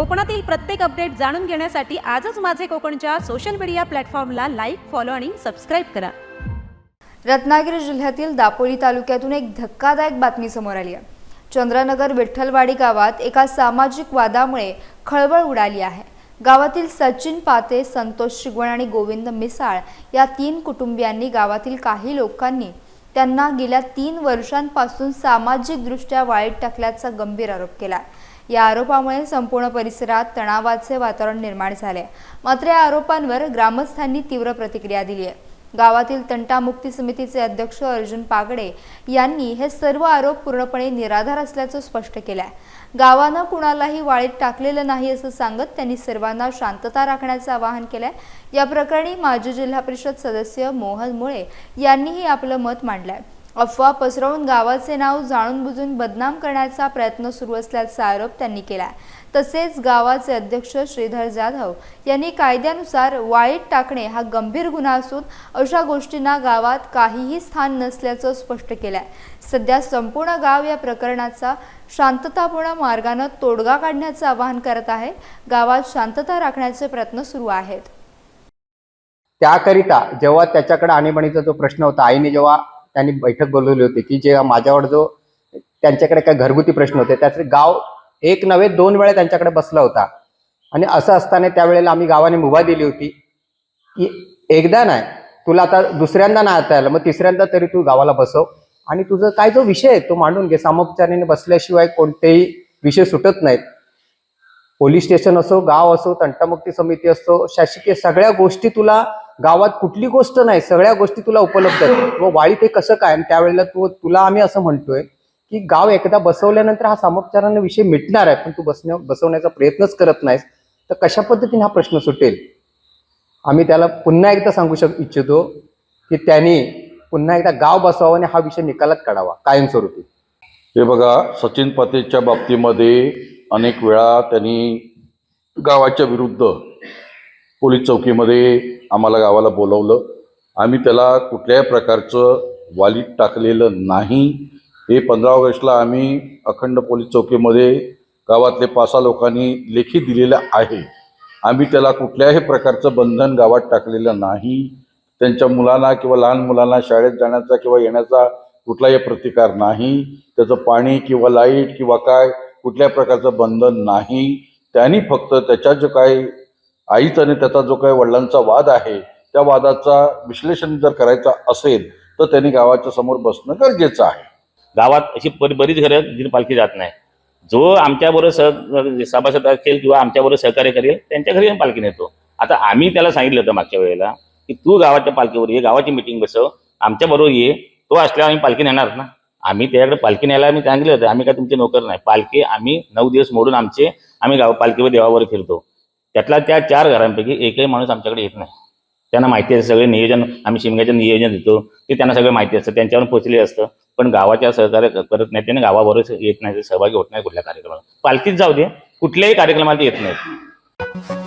कोकणातील प्रत्येक अपडेट जाणून घेण्यासाठी आजच माझे कोकणच्या सोशल मीडिया प्लॅटफॉर्मला लाईक फॉलो आणि सबस्क्राईब करा. रत्नागिरी जिल्ह्यातील दापोली तालुक्यातून एक धक्कादायक बातमी समोर आली आहे. चंद्रनगर विठ्ठलवाडी गावात एका सामाजिक वादामुळे खळबळ उडाली आहे. गावातील सचिन पाते संतोष शिगवण आणि गोविंद मिसाळ या तीन कुटुंबियांनी गावातील काही लोकांनी त्यांना गेल्या तीन वर्षांपासून सामाजिकदृष्ट्या वाईट टाकल्याचा गंभीर आरोप केला. या आरोपामुळे संपूर्ण परिसरात तणावाचे वातावरण निर्माण झाले. मात्र या आरोपांवर ग्रामस्थांनी तीव्र प्रतिक्रिया दिली आहे. गावातील तंटामुक्ती समितीचे अध्यक्ष अर्जुन पागडे यांनी हे सर्व आरोप पूर्णपणे निराधार असल्याचं स्पष्ट केलं आहे गावानं कुणालाही वाळीत टाकलेलं नाही असं सांगत त्यांनी सर्वांना शांतता राखण्याचं आवाहन केलंय. या प्रकरणी माजी जिल्हा परिषद सदस्य मोहन मुळे यांनीही आपलं मत मांडलंय. अफवा पसरवून गावाचे नाव जाणून बुजून बदनाम करण्याचा प्रयत्न सुरू असल्याचा आरोप त्यांनी केला तसेच गावाचे अध्यक्ष श्रीधर जाधव यांनी कायद्यानुसार वाईट टाकणे हा गंभीर गुन्हा असून अशा गोष्टींना गावात काहीही स्थान नसल्याचं स्पष्ट केलंय. सध्या संपूर्ण गाव या प्रकरणाचा शांततापूर्ण मार्गानं तोडगा काढण्याचं आवाहन करत आहे. गावात शांतता राखण्याचे प्रयत्न सुरू आहेत. त्याकरिता जेव्हा त्याच्याकडे आणीबाणीचा जो प्रश्न होता आईने जेव्हा त्यांनी बैठक बोलवली होती की जे माझ्यावर जो त्यांच्याकडे काही घरगुती प्रश्न होते त्याचे गाव एक नव्हे दोन वेळा त्यांच्याकडे बसला होता. आणि असं असताना त्यावेळेला आम्ही गावाने मुभा दिली होती की एकदा नाही तुला आता दुसऱ्यांदा नाही आता आलं मग तिसऱ्यांदा तरी तू गावाला बसव. आणि तुझा काय जो विषय आहे तो मांडून घे. सामोपचाराने बसल्याशिवाय कोणतेही विषय सुटत नाहीत. पोलीस स्टेशन असो गाव असो तंटामुक्ती समिती असो शासकीय सगळ्या गोष्टी तुला गावात कुठली गोष्ट नाही सगळ्या गोष्टी तुला उपलब्ध आहेत. व वाळी हे कसं काय? आणि त्यावेळेला तू तुला आम्ही असं म्हणतोय की गाव एकदा बसवल्यानंतर हा सामोपचाराने विषय मिटणार आहे पण तू बसण्या बसवण्याचा प्रयत्नच करत नाहीस. तर कशा पद्धतीने हा प्रश्न सुटेल? आम्ही त्याला पुन्हा एकदा सांगू शक इच्छितो की त्यांनी पुन्हा एकदा गाव बसवावं आणि हा विषय निकालात काढावा कायमस्वरूपी. हे बघा सचिन पातेच्या बाबतीमध्ये अनेक वेळा त्यांनी गावाच्या विरुद्ध पोलीस चौकीमध्ये आम्हाला गावाला बोलवलं. आम्ही त्याला कुठल्याही प्रकारचं वालीत टाकलेलं नाही. हे पंधरा ऑगस्टला आम्ही अखंड पोलीस चौकीमध्ये गावातले पाच सहा लोकांनी लेखी दिलेलं आहे. आम्ही त्याला कुठल्याही प्रकारचं बंधन गावात टाकलेलं नाही. त्यांच्या मुलांना किंवा लहान मुलांना शाळेत जाण्याचा किंवा येण्याचा कुठलाही प्रतिकार नाही. त्याचं पाणी किंवा लाइट किंवा काय कुठल्याही प्रकारचं बंधन नाही. त्यांनी फक्त त्याच्या जो काही आईचा आणि त्याचा जो काही वडिलांचा वाद आहे त्या वादाचा विश्लेषण जर करायचा असेल तर त्यांनी गावाच्या समोर बसणं गरजेचं आहे. गावात अशी बरी- बरीच घरं जिथे पालखी जात नाही. जो आमच्याबरोबर सह सभासद असेल किंवा आमच्याबरोबर सहकार्य करेल त्यांच्या घरी आम्ही पालखी नेतो. आता आम्ही त्याला सांगितलं होतं मागच्या वेळेला की तू गावाच्या पालखीवर ये गावाची मिटिंग बसव आमच्याबरोबर ये तो असल्यावर आम्ही पालखी नेणार ना? आम्ही त्याच्याकडे पालखी न्यायला आम्ही सांगितलं होतं आम्ही काय तुमचे नोकर नाही. पालखी आम्ही नऊ दिवस मोडून आमचे आम्ही गाव पालखीवर देवावर फिरतो. त्यातला त्या चार घरांपैकी एकही माणूस आमच्याकडे येत नाही. त्यांना माहिती असतं सगळे नियोजन आम्ही शिमग्याचं नियोजन देतो. ते त्यांना सगळं माहिती असतं त्यांच्यावर पोचले असतं. पण गावाच्या सहकार्य करत नाही त्याने गावाबरोबर येत नाही सहभागी होत नाही कुठल्या कार्यक्रमाला. पालखीत जाऊ दे कुठल्याही कार्यक्रमाला येत नाहीत.